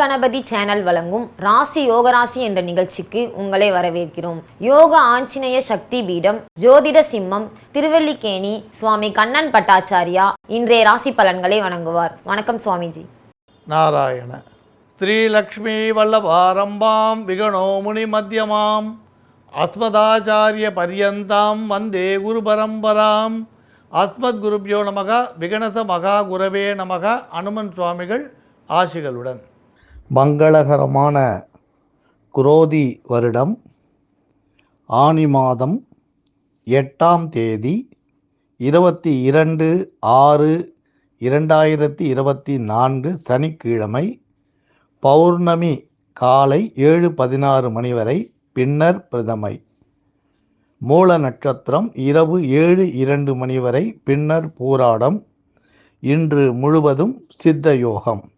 Ganapathi channel வழங்கும் ராசி யோகராசி என்ற நிகழ்ச்சிக்கு உங்களை வரவேற்கிறோம். யோக ஆஞ்சநேய சக்தி பீடம் ஜோதிட சிம்மம் திருவல்லிக்கேணி சுவாமி கண்ணன் பட்டாச்சாரியா இன்றைய ராசி பலன்களை வணங்குவார். வணக்கம் சுவாமிஜி. நாராயண. ஸ்ரீலக்ஷ்மி வல்லபாரம்பாம் விகணோ முனி மத்தியமாம் அஸ்மதாச்சாரிய பரியந்தாம் வந்தே குரு பரம்பராம் அஸ்மத் குருபியோ நமக விகணச மகா குரவே நமக அனுமன் சுவாமிகள் ஆசிகளுடன். மங்களகரமான குரோதி வருடம் ஆனி மாதம் எட்டாம் தேதி இருபத்தி இரண்டு ஆறு இரண்டாயிரத்தி இருபத்தி நான்கு சனிக்கிழமை பௌர்ணமி காலை ஏழு பதினாறு மணி வரை பின்னர் பிரதமை. மூல நட்சத்திரம் இரவு ஏழு இரண்டு மணி வரை பின்னர் பூராடம். இன்று முழுவதும் சித்த யோகம்.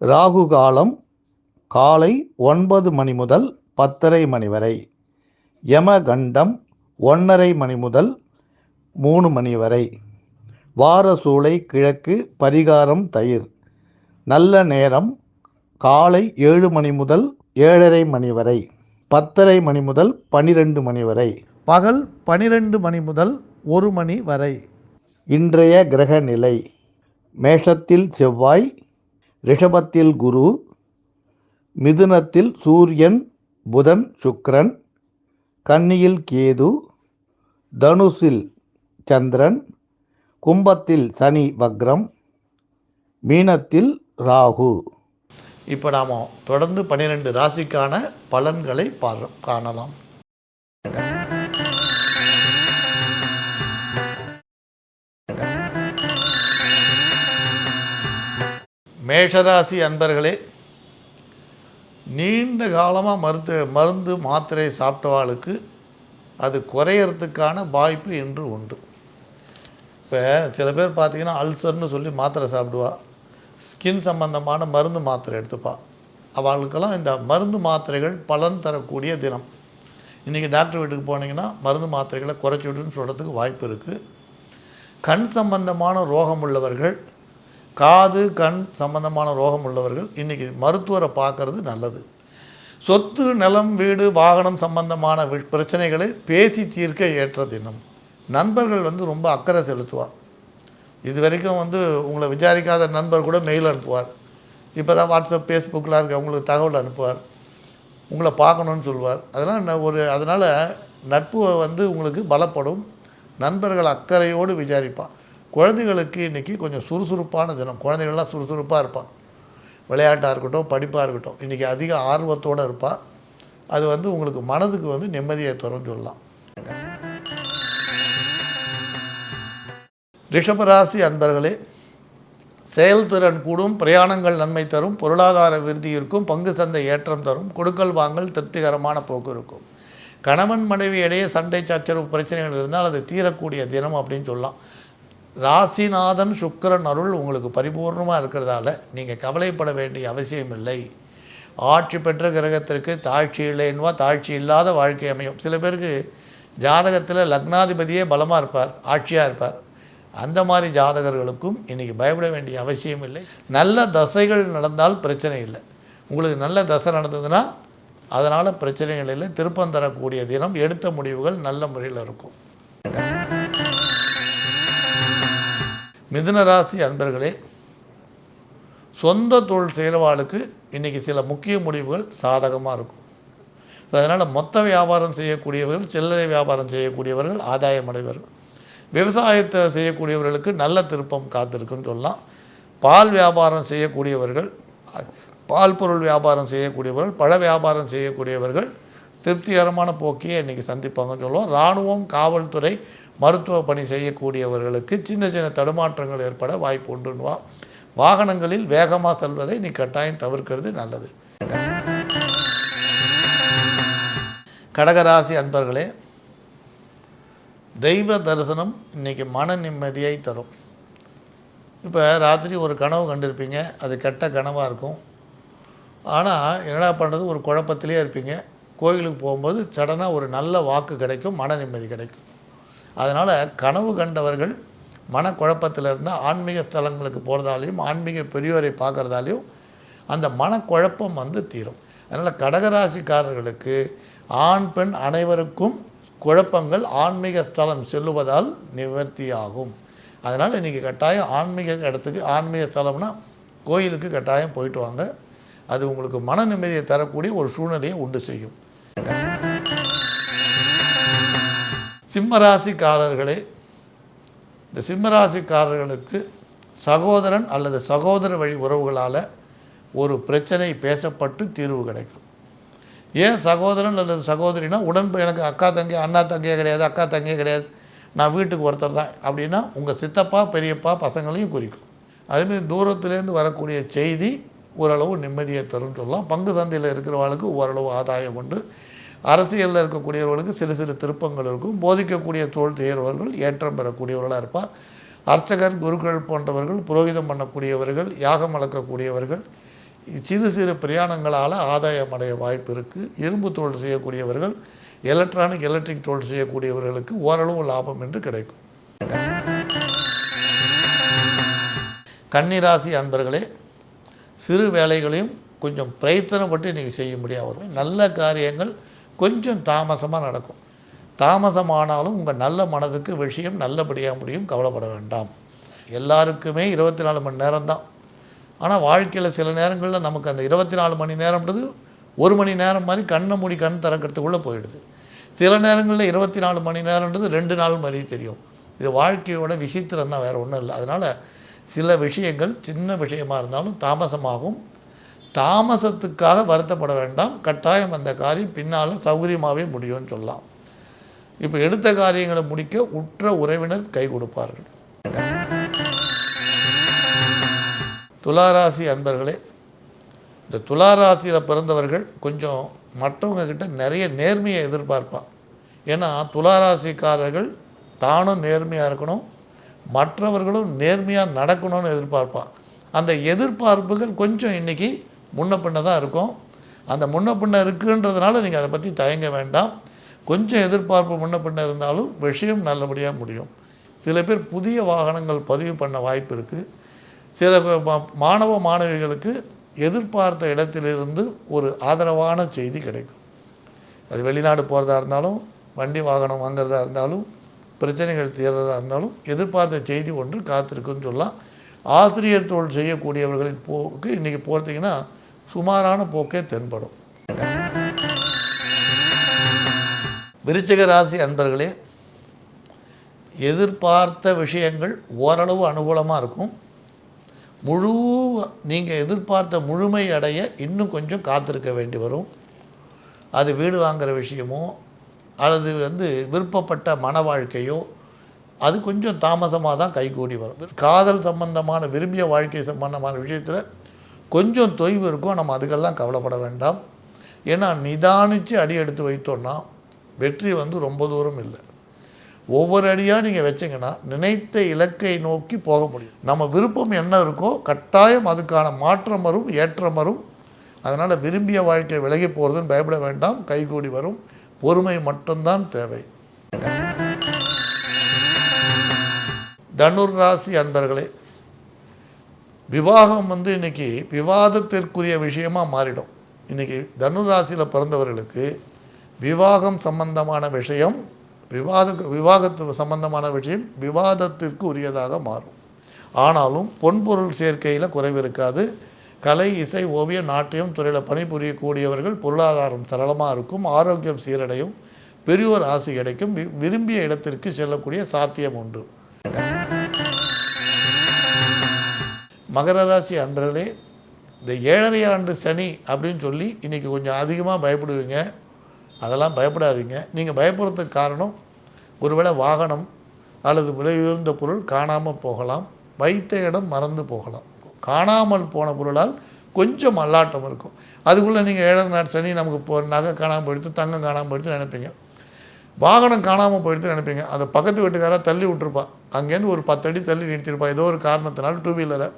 ராகு காலம் காலை ஒன்பது மணி முதல் பத்தரை மணி வரை. யமகண்டம் ஒன்றரை மணி முதல் மூணு மணி வரை. வார சூளை கிழக்கு பரிகாரம் தயிர். நல்ல நேரம் காலை ஏழு மணி முதல் ஏழரை மணி வரை. பத்தரை மணி முதல் பனிரெண்டு மணி வரை. பகல் பனிரெண்டு மணி முதல் ஒரு மணி வரை. இன்றைய கிரக நிலை. மேஷத்தில் செவ்வாய் ரிஷபத்தில் குரு மிதுனத்தில் சூரியன் புதன் சுக்ரன் கன்னியில் கேது தனுசில் சந்திரன் கும்பத்தில் சனி வக்ரம் மீனத்தில் ராகு. இப்போ நாம் தொடர்ந்து பன்னிரெண்டு ராசிக்கான பலன்களை பார காணலாம். மேஷராசி அன்பர்களே நீண்ட காலமாக மருத்து மருந்து மாத்திரை சாப்பிட்டவாளுக்கு அது குறையறதுக்கான வாய்ப்பு இன்று உண்டு. இப்போ சில பேர் பார்த்தீங்கன்னா அல்சர்னு சொல்லி மாத்திரை சாப்பிடுவா. ஸ்கின் சம்பந்தமான மருந்து மாத்திரை எடுத்துப்பா. அவளுக்கெல்லாம் இந்த மருந்து மாத்திரைகள் பலன் தரக்கூடிய தினம். இன்றைக்கி டாக்டர் வீட்டுக்கு போனீங்கன்னா மருந்து மாத்திரைகளை குறைச்சி விடுன்னு சொல்கிறதுக்கு வாய்ப்பு இருக்குது கண் சம்பந்தமான ரோகம் உள்ளவர்கள் காது கண் சம்பந்தமான ரோகம் உள்ளவர்கள் இன்றைக்கி மருத்துவரை பார்க்கறது நல்லது. சொத்து நிலம் வீடு வாகனம் சம்பந்தமான வி- பிரச்சனைகளை பேசி தீர்க்க ஏற்ற தினம் நண்பர்கள் வந்து ரொம்ப அக்கறை செலுத்துவார் இது வரைக்கும் வந்து உங்களை விசாரிக்காத நண்பர் கூட மெயில் அனுப்புவார். இப்போ தான் வாட்ஸ்அப் ஃபேஸ்புக்கில் இருக்க உங்களுக்கு தகவல் அனுப்புவார். உங்களை பார்க்கணுன்னு சொல்லுவார் அதெல்லாம் ஒரு அதனால் நட்பு வந்து உங்களுக்கு பலப்படும். நண்பர்கள் அக்கறையோடு விசாரிப்பான் குழந்தைகளுக்கு இன்றைக்கி கொஞ்சம் சுறுசுறுப்பான தினம். குழந்தைகள்லாம் சுறுசுறுப்பாக இருப்பான் விளையாட்டாக இருக்கட்டும் படிப்பாக இருக்கட்டும். இன்றைக்கி அதிக ஆர்வத்தோடு இருப்பாள் அது வந்து உங்களுக்கு மனதுக்கு வந்து நிம்மதியை தரும்னு சொல்லலாம். ரிஷபராசி அன்பர்களே செயல்திறன் கூடும் பிரயாணங்கள் நன்மை தரும் பொருளாதார விருதி இருக்கும் பங்கு சந்தை ஏற்றம் தரும் கொடுக்கல் வாங்கல் திருப்திகரமான போக்கு இருக்கும். கணவன் மனைவி இடையே சண்டை சச்சரவு பிரச்சனைகள் இருந்தால் அது தீரக்கூடிய தினம் அப்படின்னு சொல்லலாம். ராசிநாதன் சுக்கிரன் அருள் உங்களுக்கு பரிபூர்ணமாக இருக்கிறதால நீங்கள் கவலைப்பட வேண்டிய அவசியம் இல்லை. ஆட்சி பெற்ற கிரகத்திற்கு தாழ்ச்சி இல்லைன்னுவா தாழ்ச்சி இல்லாத வாழ்க்கை அமையும். சில பேருக்கு ஜாதகத்தில் லக்னாதிபதியே பலமாக இருப்பார் ஆட்சியாக இருப்பார். அந்த மாதிரி ஜாதகர்களுக்கும் இன்றைக்கி பயப்பட வேண்டிய அவசியம் இல்லை. நல்ல தசைகள் நடந்தால் பிரச்சனை இல்லை. உங்களுக்கு நல்ல தசை நடந்ததுன்னா அதனால் பிரச்சனைகள் இல்லை. திருப்பம் தரக்கூடிய தினம் எடுத்த முடிவுகள் நல்ல முறையில் இருக்கும். மிதுன ராசி அன்பர்களே சொந்த தொழில் செய்கிறவாளுக்கு இன்றைக்கி சில முக்கிய முடிவுகள் சாதகமாக இருக்கும். அதனால் மொத்த வியாபாரம் செய்யக்கூடியவர்கள் சில்லறை வியாபாரம் செய்யக்கூடியவர்கள் ஆதாயம் அடைவார்கள் விவசாயத்தை செய்யக்கூடியவர்களுக்கு நல்ல திருப்பம் காத்திருக்குன்னு சொல்லலாம். பால் வியாபாரம் செய்யக்கூடியவர்கள் பால் பொருள் வியாபாரம் செய்யக்கூடியவர்கள் பழ வியாபாரம் செய்யக்கூடியவர்கள் திருப்திகரமான போக்கியை இன்றைக்கி சந்திப்பாங்கன்னு சொல்லுவோம். இராணுவம் காவல்துறை மருத்துவ பணி செய்யக்கூடியவர்களுக்கு சின்ன சின்ன தடுமாற்றங்கள் ஏற்பட வாய்ப்பு உண்டுன்னுவா. வாகனங்களில் வேகமாக செல்வதை நீ கட்டாயம் தவிர்க்கிறது நல்லது. கடகராசி அன்பர்களே தெய்வ தரிசனம் இன்றைக்கி மன நிம்மதியை தரும். இப்போ ராத்திரி ஒரு கனவு கண்டிருப்பீங்க அது கெட்ட கனவாக இருக்கும். ஆனால் என்னடா பண்ணுறது ஒரு குழப்பத்திலே இருப்பீங்க. கோயிலுக்கு போகும்போது சடனாக ஒரு நல்ல வாக்கு கிடைக்கும் மன நிம்மதி கிடைக்கும். அதனால் கனவு கண்டவர்கள் மனக்குழப்பத்தில் இருந்தால் ஆன்மீக ஸ்தலங்களுக்கு போகிறதாலையும் ஆன்மீக பெரியோரை பார்க்குறதாலையும் அந்த மனக்குழப்பம் வந்து தீரும். அதனால் கடகராசிக்காரர்களுக்கு ஆண் பெண் அனைவருக்கும் குழப்பங்கள் ஆன்மீக ஸ்தலம் செல்லுவதால் நிவர்த்தியாகும். அதனால் இன்றைக்கி கட்டாயம் ஆன்மீக இடத்துக்கு ஆன்மீக ஸ்தலம்னா கோயிலுக்கு கட்டாயம் போயிட்டு வாங்க. அது உங்களுக்கு மன நிம்மதியை தரக்கூடிய ஒரு சூழ்நிலையை உண்டு செய்யும். சிம்மராசிக்காரர்களே இந்த சிம்மராசிக்காரர்களுக்கு சகோதரன் அல்லது சகோதர வழி உறவுகளால் ஒரு பிரச்சனை பேசப்பட்டு தீர்வு கிடைக்கும். ஏன் சகோதரன் அல்லது சகோதரினா உடன்பு எனக்கு அக்கா தங்கி அண்ணா தங்கையே கிடையாது அக்கா தங்கையே கிடையாது நான் வீட்டுக்கு ஒருத்தர் தான் அப்படின்னா உங்கள் சித்தப்பா பெரியப்பா பசங்களையும் குறிக்கும். அதுமாரி தூரத்துலேருந்து வரக்கூடிய செய்தி ஓரளவு நிம்மதியை தரும்னு சொல்லலாம். பங்கு சந்தையில் இருக்கிறவர்களுக்கு ஓரளவு ஆதாயம் உண்டு. அரசியலில் இருக்கக்கூடியவர்களுக்கு சிறு சிறு திருப்பங்கள் இருக்கும். போதிக்கக்கூடிய தோல் செய்கிறவர்கள் ஏற்றம் பெறக்கூடியவர்களாக இருப்பார். அர்ச்சகர் குருக்கள் போன்றவர்கள் புரோகிதம் பண்ணக்கூடியவர்கள் யாகம் வளர்க்கக்கூடியவர்கள் சிறு சிறு பிரயாணங்களால் ஆதாயம் அடைய வாய்ப்பு இருக்குது இரும்பு தோல் செய்யக்கூடியவர்கள் எலக்ட்ரானிக் எலக்ட்ரிக் தோல் செய்யக்கூடியவர்களுக்கு ஓரளவு லாபம் என்று கிடைக்கும். கன்னிராசி அன்பர்களே சிறு வேலைகளையும் கொஞ்சம் பிரயத்தனப்பட்டு இன்றைக்கி செய்ய வரும் நல்ல காரியங்கள் கொஞ்சம் தாமசமாக நடக்கும். தாமசமானாலும் உங்கள் நல்ல மனதுக்கு விஷயம் நல்லபடியாக முடியும் கவலைப்பட வேண்டாம். எல்லாருக்குமே இருபத்தி நாலு மணி நேரம் தான் ஆனால் வாழ்க்கையில் சில நேரங்களில் நமக்கு அந்த இருபத்தி நாலு மணி நேரம்ன்றது ஒரு மணி நேரம் மாதிரி கண்ணை மூடி கண் திறக்கிறதுக்குள்ளே போயிடுது. சில நேரங்களில் இருபத்தி நாலு மணி நேரம்ன்றது ரெண்டு நாள் மாதிரி தெரியும். இது வாழ்க்கையோட விசித்திரம் தான் வேறு ஒன்றும் இல்லை. அதனால் சில விஷயங்கள் சின்ன விஷயமா இருந்தாலும் தாமசமாகும். தாமசத்துக்காக வருத்தப்பட வேண்டாம். கட்டாயம் அந்த காரியம் பின்னால் சௌகரியமாகவே முடியும்னு சொல்லலாம். இப்போ எடுத்த காரியங்களை முடிக்க உற்ற உறவினர் கை கொடுப்பார்கள். துளாராசி அன்பர்களே இந்த துளாராசியில் பிறந்தவர்கள் கொஞ்சம் மற்றவங்க கிட்ட நிறைய நேர்மையை எதிர்பார்ப்பான் ஏன்னா துளாராசிக்காரர்கள் தானும் நேர்மையாக இருக்கணும் மற்றவர்களும் நேர்மையாக நடக்கணும்னு எதிர்பார்ப்பான் அந்த எதிர்பார்ப்புகள் கொஞ்சம் இன்றைக்கி முன்ன பின்ன தான் இருக்கும் அந்த முன்ன பின்ன இருக்குன்றதுனால நீங்கள் அதை பற்றி தயங்க வேண்டாம். கொஞ்சம் எதிர்பார்ப்பு முன்ன பின்ன இருந்தாலும் விஷயம் நல்லபடியாக முடியும். சில பேர் புதிய வாகனங்கள் பதிவு பண்ண வாய்ப்பு இருக்குது சில மா- மாணவ மாணவிகளுக்கு எதிர்பார்த்த இடத்திலிருந்து ஒரு ஆதரவான செய்தி கிடைக்கும். அது வெளிநாடு போகிறதா இருந்தாலும் வண்டி வாகனம் வாங்குறதா இருந்தாலும் பிரச்சனைகள் தீர்றதா இருந்தாலும் எதிர்பார்த்த செய்தி ஒன்று காத்திருக்குன்னு சொல்லலாம். ஆசிரியர் தொழில் செய்யக்கூடியவர்களின் போக்கு இன்றைக்கி பார்த்தீங்கன்னா சுமாரான போக்கே தென்படும். விருச்சிக ராசி அன்பர்களே எதிர்பார்த்த விஷயங்கள் ஓரளவு அனுகூலமாக இருக்கும். முழு நீங்கள் எதிர்பார்த்த முழுமை அடைய இன்னும் கொஞ்சம் காத்திருக்க வேண்டி வரும். அது வீடு வாங்குகிற விஷயமோ அல்லது வந்து விருப்பப்பட்ட மன வாழ்க்கையோ அது கொஞ்சம் தாமசமாக தான் கைகூடி வரும். காதல் சம்பந்தமான விரும்பிய வாழ்க்கை சம்பந்தமான விஷயத்தில் கொஞ்சம் தொய்வு இருக்கும் நம்ம அதுக்கெல்லாம் கவலைப்பட வேண்டாம். ஏன்னா நிதானித்து அடி எடுத்து வைத்தோன்னா வெற்றி வந்து ரொம்ப தூரம் இல்லை. ஒவ்வொரு அடியாக நீங்கள் வச்சிங்கன்னா நினைத்த இலக்கை நோக்கி போக முடியும். நம்ம விருப்பம் என்ன இருக்கோ கட்டாயம் அதுக்கான மாற்றம் வரும் ஏற்றம் வரும். அதனால் விரும்பிய வாழ்க்கை விலகி போகிறதுன்னு பயப்பட வேண்டாம். கைகூடி வரும். பொறுமை மட்டும்தான் தேவை. தனுர் ராசி அன்பர்களே விவாகம் வந்து இன்னைக்கு விவாதத்திற்குரிய விஷயமாக மாறிடும். இன்றைக்கி தனுர் ராசியில் பிறந்தவர்களுக்கு விவாகம் சம்பந்தமான விஷயம் விவாத விவாகத்து சம்பந்தமான விஷயம் விவாதத்திற்கு உரியதாக மாறும். ஆனாலும் பொன்பொருள் சேர்க்கையில் குறைவு இருக்காது. கலை இசை ஓவியம் நாட்டியம் துறையில் பணிபுரியக்கூடியவர்கள் பொருளாதாரம் சரளமாக இருக்கும் ஆரோக்கியம் சீரடையும் பெரியோர் ஆசை கிடைக்கும் வி- விரும்பிய இடத்திற்கு செல்லக்கூடிய சாத்தியம் உண்டு. மகர ராசி அன்றர்களே இந்த ஏழரை ஆண்டு சனி அப்படின்னு சொல்லி இன்றைக்கி கொஞ்சம் அதிகமாக பயப்படுவீங்க. அதெல்லாம் பயப்படாதீங்க. நீங்கள் பயப்படுறதுக்கு காரணம் ஒருவேளை வாகனம் அல்லது விலை உயர்ந்த பொருள் காணாமல் போகலாம். வைத்த இடம் மறந்து போகலாம். காணாமல் போன பொருளால் கொஞ்சம் அல்லாட்டம் இருக்கும். அதுக்குள்ளே நீங்கள் ஏழரை நாள் சனி நமக்கு போ நகை காணாமல் போயிடுத்து தங்கம் காணாமல் போயிடுத்து நினைப்பீங்க. வாகனம் காணாமல் போயிடுத்து நினைப்பீங்க. அந்த பக்கத்து வீட்டுக்காராக தள்ளி விட்டுருப்பா. அங்கேருந்து ஒரு பத்து அடி தள்ளி நிறுத்திருப்பா ஏதோ ஒரு காரணத்தினால் டூ வீலரை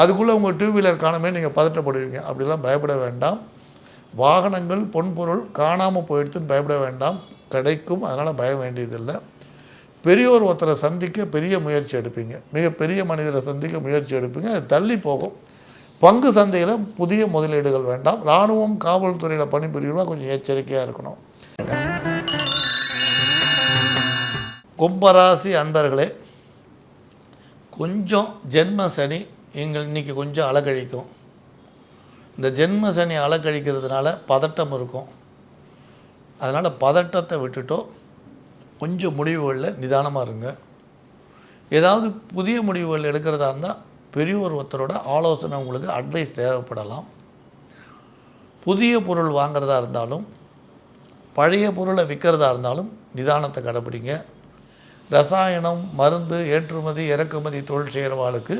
அதுக்குள்ளே உங்கள் டூ வீலர் காணாமே நீங்கள் பதட்டப்படுவீங்க. அப்படிலாம் பயப்பட வேண்டாம். வாகனங்கள் பொன்பொருள் காணாமல் போயிடுத்துன்னு பயப்பட வேண்டாம். கிடைக்கும் அதனால் பயம் வேண்டியதில்லை. பெரியோர் ஒருத்தரை சந்திக்க பெரிய முயற்சி எடுப்பீங்க. மிகப்பெரிய மனிதரை சந்திக்க முயற்சி எடுப்பீங்க. அது தள்ளி போகும். பங்கு சந்தையில் புதிய முதலீடுகள் வேண்டாம். இராணுவம் காவல்துறையில் பணிபுரியவா கொஞ்சம் எச்சரிக்கையாக இருக்கணும். கும்பராசி அன்பர்களே கொஞ்சம் ஜென்ம சனி எங்கள் இன்றைக்கி கொஞ்சம் அலக்கழிக்கும் இந்த ஜென்ம சனி அலக்கழிக்கிறதுனால பதட்டம் இருக்கும். அதனால் பதட்டத்தை விட்டுட்டோ கொஞ்சம் முடிவுகளில் நிதானமாக இருங்க. ஏதாவது புதிய முடிவுகள் எடுக்கிறதா இருந்தால் பெரியோர் ஒருத்தரோட ஆலோசனை உங்களுக்கு அட்வைஸ் தேவைப்படலாம். புதிய பொருள் வாங்குறதா இருந்தாலும் பழைய பொருளை விற்கிறதா இருந்தாலும் நிதானத்தை கடைப்பிடிங்க ரசாயனம் மருந்து ஏற்றுமதி இறக்குமதி தொழில் செய்கிறவாளுக்கு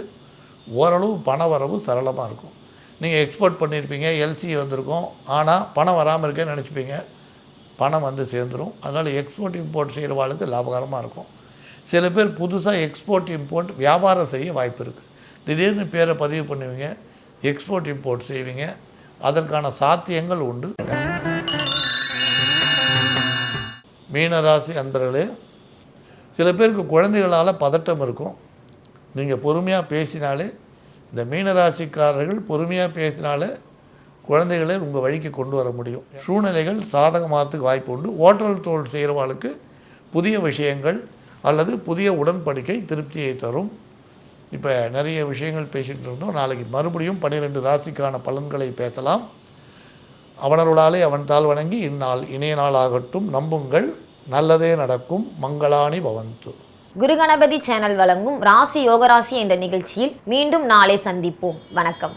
ஓரளவு பண வரவு சரளமாக இருக்கும் நீங்கள் எக்ஸ்போர்ட் பண்ணியிருப்பீங்க எல்சி வந்திருக்கும். ஆனால் பணம் வராமல் இருக்கேன்னு நினச்சிப்பீங்க. பணம் வந்து சேர்ந்துடும் அதனால் எக்ஸ்போர்ட் இம்போர்ட் செய்கிறவாளுக்கு லாபகரமாக இருக்கும். சில பேர் புதுசாக எக்ஸ்போர்ட் இம்போர்ட் வியாபாரம் செய்ய வாய்ப்பு இருக்குது திடீர்னு பேரை பதிவு பண்ணுவீங்க எக்ஸ்போர்ட் இம்போர்ட் செய்வீங்க. அதற்கான சாத்தியங்கள் உண்டு. மீனராசி அன்பர்களே சில பேருக்கு குழந்தைகளால் பதட்டம் இருக்கும். நீங்கள் பொறுமையாக பேசினாலே இந்த மீனராசிக்காரர்கள் பொறுமையாக பேசினாலே குழந்தைகளை உங்கள் வழிக்கு கொண்டு வர முடியும். சூழ்நிலைகள் சாதகமாகறதுக்கு வாய்ப்பு உண்டு. ஓட்டல் தோல் செய்கிறவாளுக்கு புதிய விஷயங்கள் அல்லது புதிய உடன்படிக்கை திருப்தியை தரும். இப்போ நிறைய விஷயங்கள் பேசிகிட்டு இருந்தோம். நாளைக்கு மறுபடியும் பன்னிரெண்டு ராசிக்கான பலன்களை பேசலாம். அவனருளாலே அவன் தாள் வணங்கி இந்நாள் இணைய நாளாகட்டும். நம்புங்கள். நல்லதே நடக்கும். மங்களானி பவந்து. குரு கணபதி சேனல் வழங்கும் ராசி யோகராசி என்ற நிகழ்ச்சியில் மீண்டும் நாளை சந்திப்போம். வணக்கம்.